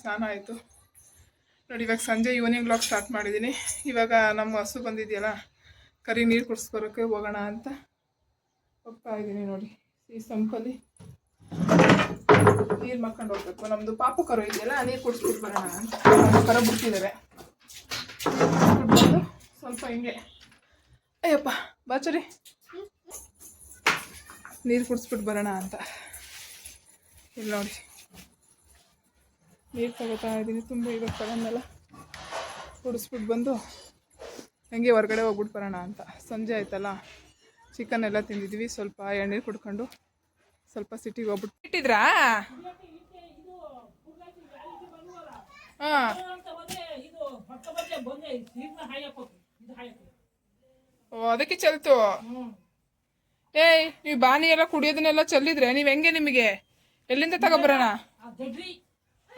ಸ್ನಾನ ಆಯಿತು. ನೋಡಿ, ಇವಾಗ ಸಂಜೆ ಈವ್ನಿಂಗ್ ಬ್ಲಾಗ್ ಸ್ಟಾರ್ಟ್ ಮಾಡಿದ್ದೀನಿ ಇವಾಗ ನಮ್ಮ ಹಸು ಬಂದಿದೆಯಲ್ಲ, ಕರಿ ನೀರು ಕುಡಿಸ್ಬರೋಕ್ಕೆ ಹೋಗೋಣ ಅಂತ ಹೋಗ್ತಾ ಇದ್ದೀನಿ ನೋಡಿ, ಈ ಸಂಪಲ್ಲಿ. ನೀರು ಮಾಡ್ಕೊಂಡು ಹೋಗ್ಬೇಕು. ನಮ್ಮದು ಪಾಪ ಕರು ಇದೆಯಲ್ಲ, ನೀರು ಕುಡಿಸ್ಬಿಟ್ಟು ಬರೋಣ ಅಂತ. ಕರ ಬಿಡ್ತಿದ್ದಾರೆ ಸ್ವಲ್ಪ ಹಿಂಗೆ. ಅಯ್ಯಪ್ಪ ಬಾಚರಿ ನೀರು ಕುಡಿಸ್ಬಿಟ್ಟು ಬರೋಣ ಅಂತ. ಇಲ್ಲಿ ನೋಡಿ. ನೀರು ತಗೋತಾ ಇದ್ದೀನಿ, ತುಂಬ ಇವಾಗ ತಗೊಂಡೆಲ್ಲ ಕುಡಿಸ್ಬಿಟ್ಟು ಬಂದು ಹಂಗೆ ಹೊರಗಡೆ ಹೋಗ್ಬಿಟ್ಟು ಬರೋಣ ಅಂತ. ಸಂಜೆ ಆಯ್ತಲ್ಲ ಚಿಕನ್ ಎಲ್ಲ ತಿಂದಿದ್ವಿ, ಸ್ವಲ್ಪ ಎಣ್ಣೀರು ಕುಡ್ಕೊಂಡು ಸ್ವಲ್ಪ ಸಿಟಿಗೆ ಹೋಗ್ಬಿಟ್ಟು ಇಟ್ಟಿದ್ರಾ? ಹಾಂ. ಓ, ಅದಕ್ಕೆ ಚಲ್ತು? ಏಯ್, ನೀವು ಬಾನಿ ಎಲ್ಲ ಕುಡಿಯೋದನ್ನೆಲ್ಲ ಚೆಲ್ಲಿದ್ರೆ ನೀವು ಹೆಂಗೆ ನಿಮಗೆ? ಎಲ್ಲಿಂದ ತಗೊಬರೋಣ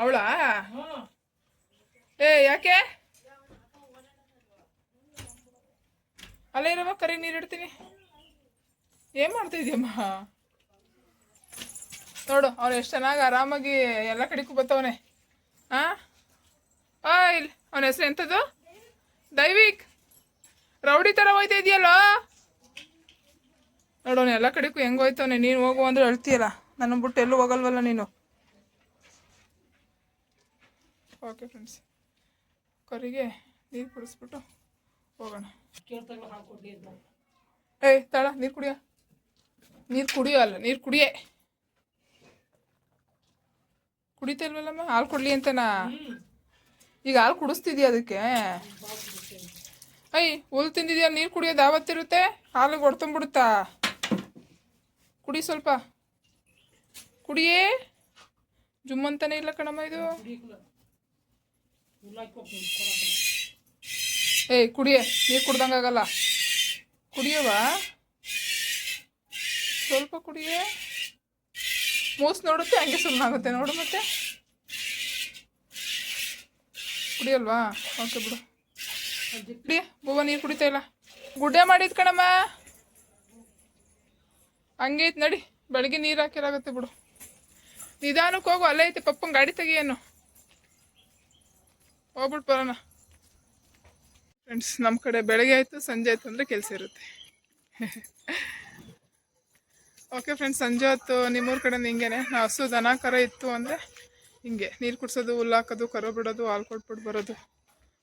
ಅವಳಾ? ಏ ಯಾಕೆ? ಅಲ್ಲೇ ಇರವ ಕರಿ ನೀರು ಇಡ್ತೀನಿ. ಏನ್ ಮಾಡ್ತಾ ಇದೀಯಮ್ಮ? ನೋಡು ಅವ್ನು ಎಷ್ಟು ಚೆನ್ನಾಗಿ ಆರಾಮಾಗಿ ಎಲ್ಲ ಕಡೆಗೂ ಬತ್ತವನೆ. ಹಾ ಆ ಇಲ್ಲಿ ಅವನ ಹೆಸರು ಎಂಥದ್ದು ದೈವಿಕ್. ರೌಡಿ ಥರ ಹೋಯ್ತಾ ಇದೆಯಲ್ಲೋ? ನೋಡೋಣ ಎಲ್ಲ ಕಡೆಗೂ ಹೆಂಗ್ ಹೋಯ್ತವನೆ? ನೀನು ಹೋಗು ಅಂದ್ರೆ ಅಳ್ತೀಯಲ್ಲ. ನನ್ನ ಬಿಟ್ಟು ಎಲ್ಲೂ ಹೋಗಲ್ವಲ್ಲ ನೀನು? ಓಕೆ ಫ್ರೆಂಡ್ಸ್ ಕರಿಗೆ ನೀರು ಕುಡಿಸ್ಬಿಟ್ಟು ಹೋಗೋಣ. ಏಯ್ ತಳ ನೀರು ಕುಡಿಯ. ನೀರು ಕುಡಿಯೋ ಅಲ್ಲ ನೀರು ಕುಡಿಯೇ. ಕುಡಿತಾ ಇಲ್ವಲ್ಲಮ್ಮ? ಹಾಲು ಕೊಡ್ಲಿ ಅಂತನಾ ಈಗ ಹಾಲು ಕುಡಿಸ್ತಿದ್ಯಾ ಅದಕ್ಕೆ? ಅಯ್ಯ ಹುಲ್ ತಿಂದಿದ್ಯಾ? ನೀರು ಕುಡಿಯೋದು ಯಾವತ್ತಿರುತ್ತೆ? ಹಾಲಿಗೆ ಹೊಡ್ತಂಬಿಡುತ್ತಾ? ಕುಡಿ ಸ್ವಲ್ಪ. ಕುಡಿಯೇ. ಜುಮ್ಮಂತಾನೆ ಇಲ್ಲ ಕಣಮ್ಮ ಇದು. ಏಯ್, ಕುಡಿಯೇ. ನೀರು ಕುಡ್ದಂಗಾಗಲ್ಲ ಕುಡಿಯವಾ? ಸ್ವಲ್ಪ ಕುಡಿಯೇ. ಮೂಸ್ ನೋಡುತ್ತೆ, ಹಂಗೆ ಸುಮ್ಮನಾಗುತ್ತೆ ನೋಡು ಮತ್ತೆ. ಕುಡಿಯಲ್ವಾ? ಓಕೆ ಬಿಡು. ಕುಡಿಯ ಬೂವ ನೀರು ಕುಡಿತಾ ಇಲ್ಲ. ಗುಡ್ಡೆ ಮಾಡಿದ್ ಕಣಮ್ಮ. ಹಂಗೆ ಐತೆ ನಡಿ. ಬೆಳಗ್ಗೆ ನೀರು ಹಾಕಿರಾಗತ್ತೆ ಬಿಡು. ನಿಧಾನಕ್ಕೆ ಹೋಗು, ಅಲ್ಲೇ ಐತೆ. ಪಪ್ಪನ ಗಾಡಿ ತೆಗಿಯೇನು. ಹೋಗ್ಬಿಟ್ಟು ಬರೋಣ. ಫ್ರೆಂಡ್ಸ್ ನಮ್ಮ ಕಡೆ ಬೆಳಗ್ಗೆ ಆಯಿತು, ಸಂಜೆ ಆಯಿತು ಅಂದರೆ ಕೆಲಸ ಇರುತ್ತೆ. ಓಕೆ ಫ್ರೆಂಡ್ಸ್ ಸಂಜೆ ಹೊತ್ತು ನಿಮ್ಮೂರ ಕಡೆ ಹಿಂಗೆ ನಾವು ಹಸು, ದನ, ಕರ ಇತ್ತು ಅಂದರೆ ಹಿಂಗೆ. ನೀರು ಕುಡ್ಸೋದು, ಹುಲ್ಲು ಹಾಕೋದು, ಕರ ಬಿಡೋದು, ಹಾಲು ಕೊಟ್ಬಿಟ್ಟು ಬರೋದು.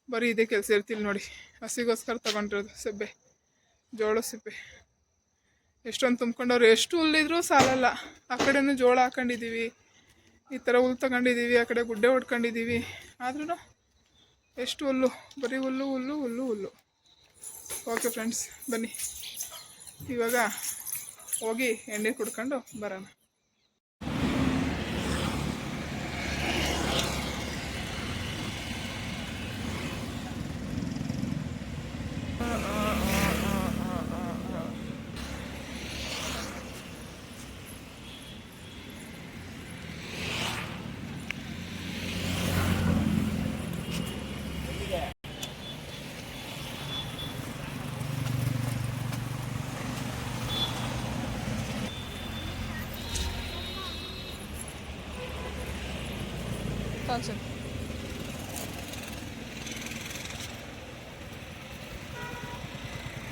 ಬರೀ ಇದೇ ಕೆಲಸ ಇರ್ತಿಲ್ಲ ನೋಡಿ. ಹಸಿಗೋಸ್ಕರ ತಗೊಂಡಿರೋದು ಸಬ್ಬೆ ಜೋಳ ಸಿಬ್ಬೆ ಎಷ್ಟೊಂದು ತುಂಬ್ಕೊಂಡವ್ರು, ಎಷ್ಟು ಹುಲ್ಲಿದ್ರು ಸಾಲಲ್ಲ. ಆ ಕಡೆನೂ ಜೋಳ ಹಾಕೊಂಡಿದ್ದೀವಿ ಈ ಥರ ಹುಲ್ಲು ತಗೊಂಡಿದ್ದೀವಿ ಆ ಕಡೆ ಗುಡ್ಡೆ ಹೊಡ್ಕೊಂಡಿದ್ದೀವಿ ಆದ್ರೂ ಎಷ್ಟು ಹುಲ್ಲು? ಬರೀ ಹುಲ್ಲು ಹುಲ್ಲು ಹುಲ್ಲು ಹುಲ್ಲು. ಓಕೆ ಫ್ರೆಂಡ್ಸ್ ಬನ್ನಿ. ಇವಾಗ ಹೋಗಿ ಎಣ್ಣೆ ಕುಡ್ಕೊಂಡು ಬರೋಣ. ತಾನ್ಸನ್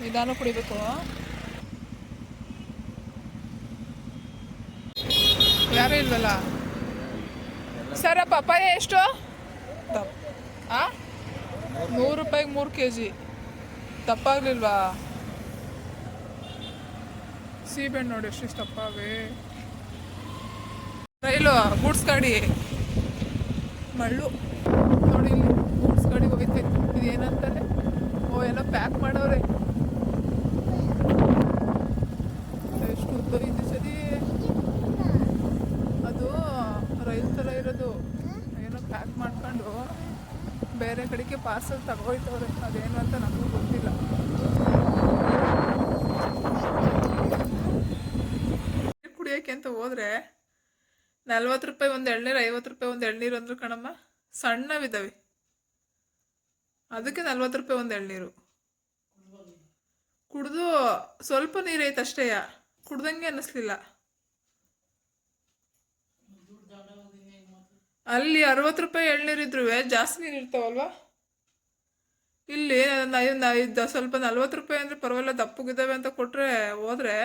ನಿಧಾನ ಕುಡಿಬೇಕು ಯಾರು ಇಲ್ವಲ್ಲ? ಸರ ಪಪ್ಪಾಯ ಎಷ್ಟು? ಆ? ನೂರು ರೂಪಾಯಿಗೆ ಮೂರು ಕೆ ಜಿ ತಪ್ಪಾಗ್ಲಿಲ್ವಾ? ಸೀಬೆಣ್ಣು ನೋಡಿ, ಎಷ್ಟು ತಪ್ಪಾವೆ. ರೈಲು, ಗೂಡ್ಸ್ ಗಾಡಿ. ಮಳ್ಳು. ನೋಡಿ ಇಲ್ಲಿ ಗೂಡ್ಸ್ ಗಾಡಿ ಹೋಗೈತೆ ಇದು ಏನಂತಾರೆ ಓ ಎಲ್ಲ ಪ್ಯಾಕ್ ಮಾಡವ್ರೆ ಎಷ್ಟು ಉದ್ದ ಇದೆ ಸರಿ ಅದು ರೈಲ್ ಥರ ಇರೋದು. ಏನೋ ಪ್ಯಾಕ್ ಮಾಡ್ಕೊಂಡು ಬೇರೆ ಕಡೆಗೆ ಪಾರ್ಸಲ್ ತಗೋಯ್ತವ್ರೆ. ಅದೇನು ಅಂತ ನಮಗೂ ಗೊತ್ತಿಲ್ಲ. ಕುಡಿಯೋಕೆ ಅಂತ ಹೋದ್ರೆ ನಲ್ವತ್ತು ರೂಪಾಯಿ ಒಂದು ಎಳ್ನೀರು, ಐವತ್ತು ರೂಪಾಯಿ ಒಂದು ಎಳ್ನೀರು ಅಂದ್ರೆ ಕಣಮ್ಮ ಸಣ್ಣವಿದ್ದಾವೆ ಅದಕ್ಕೆ ನಲ್ವತ್ತು ರೂಪಾಯಿ ಒಂದು ಎಳ್ನೀರು. ಕುಡ್ದು ಸ್ವಲ್ಪ ನೀರೈತೆ ಅಷ್ಟೇಯ ಕುಡ್ದಂಗೆ ಅನ್ನಿಸ್ಲಿಲ್ಲ. ಅಲ್ಲಿ ಅರವತ್ತು ರೂಪಾಯಿ ಎಳ್ನೀರಿದ್ರು ಜಾಸ್ತಿ ನೀರು ಇರ್ತಾವಲ್ವಾ? ಇಲ್ಲಿ ಇದ್ದ ಸ್ವಲ್ಪ ನಲ್ವತ್ತು ರೂಪಾಯಿ ಅಂದರೆ ಪರವಾಗಿಲ್ಲ ದಪ್ಪಗಿದ್ದಾವೆ ಅಂತ ಕೊಟ್ಟರೆ ಹೋದ್ರೆ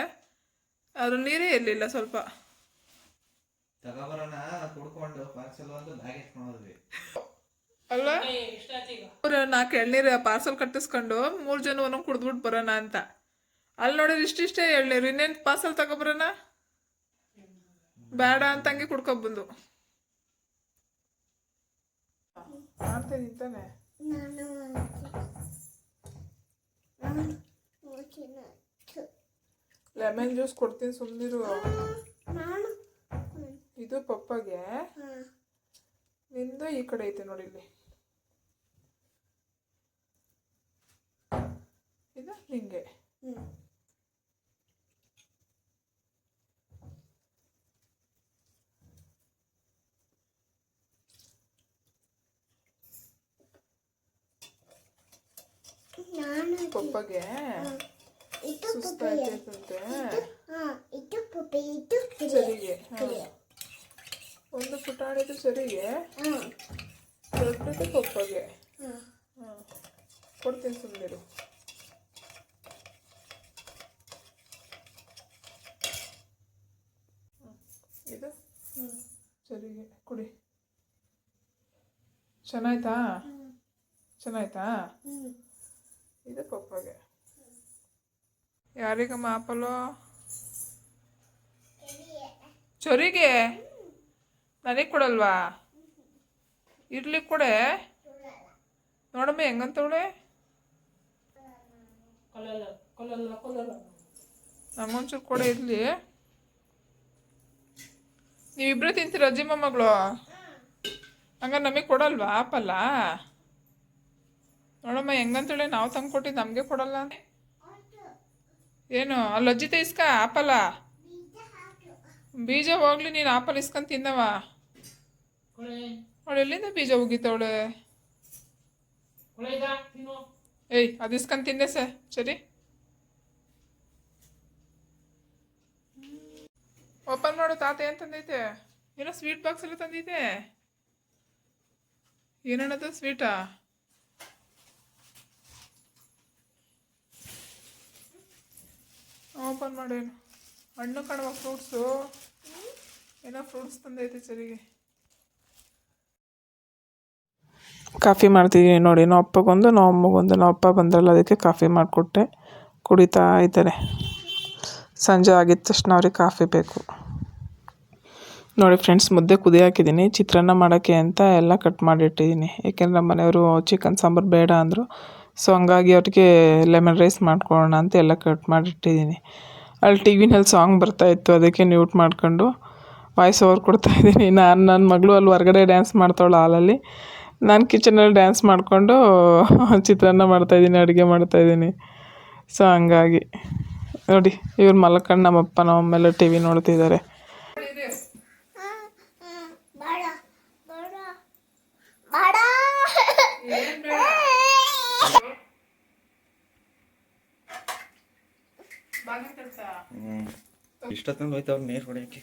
ಅದ್ರ ನೀರೇ ಇರಲಿಲ್ಲ ಸ್ವಲ್ಪ. ತಗೊಬರೋಣ ಕುಡ್ಕೊಂಡು ಪಾರ್ಸೆಲ್ ಒಂದು ಬ್ಯಾಗ್ ಅಲ್ಲ? ಅವ್ರು ನಾಲ್ಕು ಎಳ್ನೀರು ಪಾರ್ಸೆಲ್ ಕಟ್ಟಿಸ್ಕೊಂಡು ಮೂರು ಜನ ಒಂದೊಂದು ಕುಡ್ದ್ಬಿಟ್ಟು ಬರೋಣ ಅಂತ. ಅಲ್ಲಿ ನೋಡಿದ್ರೆ ಇಷ್ಟಿಷ್ಟೇ ಎಳ್ನೀರು ಇನ್ನೇನು ಪಾರ್ಸಲ್ ತಗೊಬರೋಣ? ಬೇಡ ಅಂತ ಹಂಗೆ ಕುಡ್ಕೊಬಂದು ಮಾಡ್ತೇನೆ ತಾನೆ. ನಾನು ನಾನು ಓದಿನ ಲೆಮನ್ ಜ್ಯೂಸ್ ಕೊಡ್ತೀನಿ ಸುಮ್ಮನಿರು ಇದು ಪಪ್ಪಗೆ. ನಿಂದು ಈ ಕಡೆ ಐತೆ ನೋಡಿ ಇಲ್ಲಿ. ಇದು ಹಿಂಗೆ ಪಪ್ಪಗೆ. ಇದು ಸರಿಗೆ ಹಾ. ಒಂದು ಪುಟಾಣಿದು ಸರಿಗೆ. ಹ್ಮ್. ದೊಡ್ಡದು ಪಪ್ಪಗೆ ಹಾಂ ಹಾಂ ಕೊಡ್ತೀನಿ ಸುಮ್ಮನಿರು ಇದು? ಸರಿಗೆ. ಕುಡಿ. ಚೆನ್ನಾಯ್ತಾ? ಚೆನ್ನಾಯ್ತಾ? ಹ್ಞೂ ಇದು ಪಪ್ಪಗೆ ಯಾರಿಗಮ್ಮ ಆಪಲು? ಚೊರಿಗೆ ನನಗೆ ಕೊಡಲ್ವಾ? ಇರಲಿ ಕೊಡೆ. ನೋಡಮ್ಮ ಹೆಂಗಂತವಳೆ ನಂಗೊಂಚೂರು ಕೊಡೆ ಇರಲಿ. ನೀವಿಬ್ರು ತಿಂತೀರ ಅಜ್ಜಿ ಮೊಮ್ಮಗಳು ಹಂಗ ನಮಗೆ ಕೊಡಲ್ವಾ ಆಪಲ್ಲ? ನೋಡಮ್ಮ ಹೆಂಗಂತೇಳಿ ನಾವು ತಂದು ಕೊಟ್ಟಿದ್ದು ನಮಗೆ ಕೊಡಲ್ಲ ಏನು ಅಲ್ಲಿ ಅಜ್ಜಿತ ಇಸ್ಕ ಆಪಲ್ಲ? ಬೀಜ ಹೋಗ್ಲಿ ನೀನು ಆಪಲ್ ಇಸ್ಕೊಂಡು ತಿಂದವ ಅವಳು ಎಲ್ಲಿಂದ ಬೀಜ ಹೋಗಿತ್ತವಳೆ ಏಯ್, ಅದು ಇಸ್ಕೊಂಡ್ ತಿಂದೆ ಸರ್, ಸರಿ. ಓಪನ್ ಮಾಡು ತಾತ, ಏನು ತಂದೈತೆ? ಏನೋ ಸ್ವೀಟ್ ಬಾಕ್ಸ್ ಎಲ್ಲ ತಂದೈತೆ. ಏನನ್ನದು ಸ್ವೀಟಾ ಓಪನ್ ಮಾಡೇನು ಹಣ್ಣು ಕಾಣುವ ಫ್ರೂಟ್ಸು ಏನೋ ಫ್ರೂಟ್ಸ್ ತಂದೈತೆ ಸರಿಗೆ. ಕಾಫಿ ಮಾಡ್ತಿದ್ದೀನಿ ನೋಡಿ. ನಮ್ಮ ಅಪ್ಪಗೊಂದು ನಮ್ಮ ಅಮ್ಮಗೊಂದು ನಮ್ಮ ಅಪ್ಪ ಬಂದ್ರಲ್ಲ ಅದಕ್ಕೆ ಕಾಫಿ ಮಾಡಿಕೊಟ್ಟೆ. ಕುಡಿತಾ ಇದ್ದಾರೆ. ಸಂಜೆ ಆಗಿದ ತಕ್ಷಣ ಅವ್ರಿಗೆ ಕಾಫಿ ಬೇಕು. ನೋಡಿ ಫ್ರೆಂಡ್ಸ್, ಮುದ್ದೆ ಕುದಿ ಹಾಕಿದ್ದೀನಿ. ಚಿತ್ರಾನ್ನ ಮಾಡೋಕ್ಕೆ ಅಂತ ಎಲ್ಲ ಕಟ್ ಮಾಡಿಟ್ಟಿದ್ದೀನಿ. ಏಕೆಂದರೆ ನಮ್ಮ ಮನೆಯವರು ಚಿಕನ್, ಸಾಂಬಾರು ಬೇಡ ಅಂದರು. ಸೊ, ಹಂಗಾಗಿ ಅವ್ರಿಗೆ ಲೆಮನ್ ರೈಸ್ ಮಾಡ್ಕೊಳ್ಳೋಣ ಅಂತ ಎಲ್ಲ ಕಟ್ ಮಾಡಿಟ್ಟಿದ್ದೀನಿ. ಅಲ್ಲಿ ಟಿ ವಿನಲ್ಲಿ ಸಾಂಗ್ ಬರ್ತಾಯಿತ್ತು ಅದಕ್ಕೆ ಮ್ಯೂಟ್ ಮಾಡ್ಕೊಂಡು ವಾಯ್ಸ್ ಓವರ್ ಕೊಡ್ತಾ ಇದ್ದೀನಿ. ನಾನು, ನನ್ನ ಮಗಳು ಅಲ್ಲಿ ಹೊರಗಡೆ ಡ್ಯಾನ್ಸ್ ಮಾಡ್ತಾವಳು ಹಾಲಲ್ಲಿ. ನಾನು ಕಿಚನಲ್ಲಿ ಡ್ಯಾನ್ಸ್ ಮಾಡಿಕೊಂಡು ಚಿತ್ರಾನ್ನ ಮಾಡ್ತಾಯಿದ್ದೀನಿ ಅಡುಗೆ ಮಾಡ್ತಾಯಿದ್ದೀನಿ ಸೊ ಹಂಗಾಗಿ. ನೋಡಿ ಇವ್ರು ಮಲ್ಕೊಂಡು ನಮ್ಮಪ್ಪ ನಮ್ಮೆಲ್ಲ ಟಿ ವಿ ನೋಡ್ತಿದ್ದಾರೆ. ಇಷ್ಟ ತಂದು ಬೇಡ ಬೇಡ ಬೇಡ ಇಷ್ಟೊತ್ತಂದು ನೀರು ಹೊಡಿಯೋಕ್ಕೆ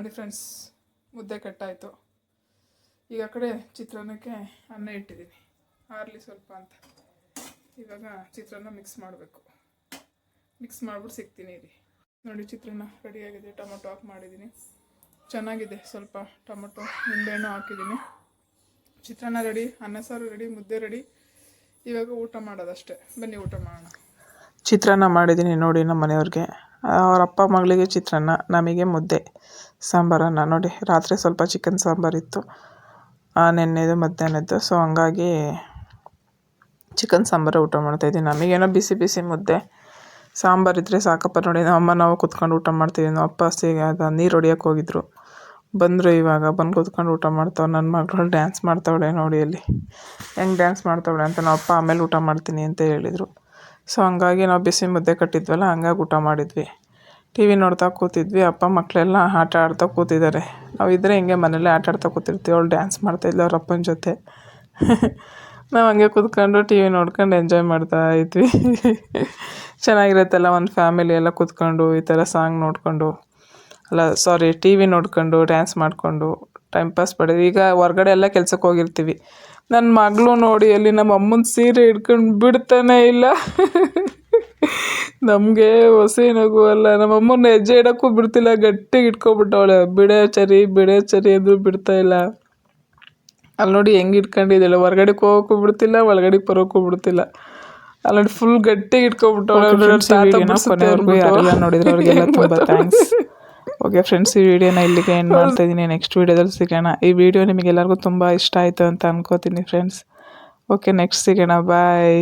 ನೋಡಿ ಫ್ರೆಂಡ್ಸ್ ಮುದ್ದೆ ಕಟ್ಟಾಯಿತು. ಈಗ ಆ ಕಡೆ ಚಿತ್ರಾನ್ನಕ್ಕೆ ಅನ್ನ ಇಟ್ಟಿದ್ದೀನಿ ಆರಲಿ ಸ್ವಲ್ಪ ಅಂತ. ಇವಾಗ ಚಿತ್ರಾನ್ನ ಮಿಕ್ಸ್ ಮಾಡಬೇಕು. ಮಿಕ್ಸ್ ಮಾಡ್ಬಿಟ್ಟು ಸಿಗ್ತೀನಿ ರೀ ನೋಡಿ ಚಿತ್ರಾನ್ನ ರೆಡಿಯಾಗಿದೆ ಟೊಮೊಟೊ ಹಾಕಿ ಮಾಡಿದ್ದೀನಿ ಚೆನ್ನಾಗಿದೆ. ಸ್ವಲ್ಪ ಟೊಮೊಟೊ, ನಿಂಬೆಹಣ್ಣು ಹಾಕಿದ್ದೀನಿ ಚಿತ್ರಾನ್ನ ರೆಡಿ ಅನ್ನ ಸಾರು ರೆಡಿ ಮುದ್ದೆ ರೆಡಿ ಇವಾಗ ಊಟ ಮಾಡೋದಷ್ಟೇ. ಬನ್ನಿ ಊಟ ಮಾಡೋಣ. ಚಿತ್ರಾನ್ನ ಮಾಡಿದ್ದೀನಿ ನೋಡಿ ನಮ್ಮ ಮನೆಯವ್ರಿಗೆ. ಅವ್ರ ಅಪ್ಪ ಮಗಳಿಗೆ ಚಿತ್ರಾನ್ನ, ನಮಗೆ ಮುದ್ದೆ ಸಾಂಬಾರನ್ನ. ನೋಡಿ, ರಾತ್ರಿ ಸ್ವಲ್ಪ ಚಿಕನ್ ಸಾಂಬಾರಿತ್ತು ನೆನ್ನೆದು ಮಧ್ಯಾಹ್ನದ್ದು. ಸೊ ಹಂಗಾಗಿ ಚಿಕನ್ ಸಾಂಬಾರು ಊಟ ಮಾಡ್ತಾಯಿದ್ದೀವಿ ನಮಗೇನೋ ಬಿಸಿ ಬಿಸಿ ಮುದ್ದೆ. ಸಾಂಬಾರು ಇದ್ದರೆ ಸಾಕಪ್ಪ ನೋಡಿ. ನಮ್ಮ ಅಮ್ಮ, ನಾವು ಕುತ್ಕೊಂಡು ಊಟ ಮಾಡ್ತೀವಿ ನಮ್ಮ ಅಪ್ಪ ಸಿಗ ನೀರು ಹೊಡಿಯೋಕೆ ಹೋಗಿದ್ರು. ಬಂದರು ಇವಾಗ. ಬಂದು ಕುತ್ಕೊಂಡು ಊಟ ಮಾಡ್ತಾವೆ ನನ್ನ ಮಗಳು ಡ್ಯಾನ್ಸ್ ಮಾಡ್ತಾವಳೆ ನೋಡಿ ಅಲ್ಲಿ. ಹೆಂಗೆ ಡ್ಯಾನ್ಸ್ ಮಾಡ್ತಾವಳೆ ಅಂತ ನಮ್ಮ ಅಪ್ಪ ಆಮೇಲೆ ಊಟ ಮಾಡ್ತೀನಿ ಅಂತ ಹೇಳಿದರು. ಸೊ ಹಂಗಾಗಿ ನಾವು ಬಿಸಿ ಮುದ್ದೆ ಕಟ್ಟಿದ್ವಲ್ಲ, ಹಂಗಾಗಿ ಊಟ ಮಾಡಿದ್ವಿ. ಟಿ ವಿ ನೋಡ್ತಾ ಕೂತಿದ್ವಿ, ಅಪ್ಪ ಮಕ್ಕಳೆಲ್ಲ ಆಟ ಆಡ್ತಾ ಕೂತಿದ್ದಾರೆ. ನಾವು ಇದ್ದರೆ ಹಿಂಗೆ ಮನೇಲಿ ಆಟ ಆಡ್ತಾ ಕೂತಿರ್ತೀವಿ, ಅವಳು ಡ್ಯಾನ್ಸ್ ಮಾಡ್ತಾಯಿದ್ಲು ಅವ್ರ ಅಪ್ಪನ ಜೊತೆ. ನಾವು ಹಂಗೆ ಕೂತ್ಕೊಂಡು ಟಿ ವಿ ನೋಡ್ಕೊಂಡು ಎಂಜಾಯ್ ಮಾಡ್ತಾ ಇದ್ವಿ. ಚೆನ್ನಾಗಿರುತ್ತಲ್ಲ ಒಂದು ಫ್ಯಾಮಿಲಿ ಎಲ್ಲ ಕೂತ್ಕೊಂಡು ಈ ಥರ ಸಾಂಗ್ ನೋಡಿಕೊಂಡು. ಅಲ್ಲ ಸಾರಿ ಟಿ ವಿ ನೋಡ್ಕೊಂಡು ಡ್ಯಾನ್ಸ್ ಮಾಡಿಕೊಂಡು ಟೈಮ್ ಪಾಸ್ ಪಡೆದು ಈಗ ಹೊರ್ಗಡೆ ಎಲ್ಲ ಕೆಲ್ಸಕ್ಕೆ ಹೋಗಿರ್ತೀವಿ. ನನ್ನ ಮಗಳು ನೋಡಿ ಅಲ್ಲಿ ನಮ್ಮ ಅಮ್ಮನ ಸೀರೆ ಹಿಡ್ಕೊಂಡು ಬಿಡ್ತಾನೆ ಇಲ್ಲ. ನಮಗೆ ಹೊಸಿ ನಗು ಅಲ್ಲ. ನಮ್ಮ ಅಮ್ಮನ ಹೆಜ್ಜೆ ಇಡೋಕ್ಕೂ ಬಿಡ್ತಿಲ್ಲ. ಗಟ್ಟಿಗೆ ಇಟ್ಕೊಬಿಟ್ಟವಳೆ. ಬಿಡೆ ಚರಿ ಬಿಡೆ ಚರಿ ಅಂದರೂ ಬಿಡ್ತಾ ಇಲ್ಲ. ಅಲ್ಲಿ ನೋಡಿ ಹೆಂಗೆ ಇಟ್ಕೊಂಡಿದ್ದಾಳೆ ಹೊರ್ಗಡೆಗೆ ಹೋಗೋಕ್ಕೂ ಬಿಡ್ತಿಲ್ಲ ಒಳಗಡೆಗೆ ಬರೋಕ್ಕೂ ಬಿಡ್ತಿಲ್ಲ. ಅಲ್ಲಿ ನೋಡಿ ಫುಲ್ ಗಟ್ಟಿಗೆ ಇಟ್ಕೊಬಿಟ್ಟವಳೆ. ನೋಡಿದ್ರೆ ಅವ್ರಿಗೆಲ್ಲ ತುಂಬ ಥ್ಯಾಂಕ್ಸ್ ಓಕೆ ಫ್ರೆಂಡ್ಸ್ ಈ ವಿಡಿಯೋನ ಇಲ್ಲಿಗೆ ಏನು ಮಾಡ್ತಾ ಇದ್ದೀನಿ. ನೆಕ್ಸ್ಟ್ ವೀಡಿಯೋದಲ್ಲಿ ಸಿಗೋಣ. ಈ ವಿಡಿಯೋ ನಿಮಗೆಲ್ಲರಿಗೂ ತುಂಬ ಇಷ್ಟ ಆಯಿತು ಅಂತ ಅನ್ಕೋತೀನಿ ಫ್ರೆಂಡ್ಸ್ ಓಕೆ ನೆಕ್ಸ್ಟ್ ಸಿಗೋಣ. ಬಾಯ್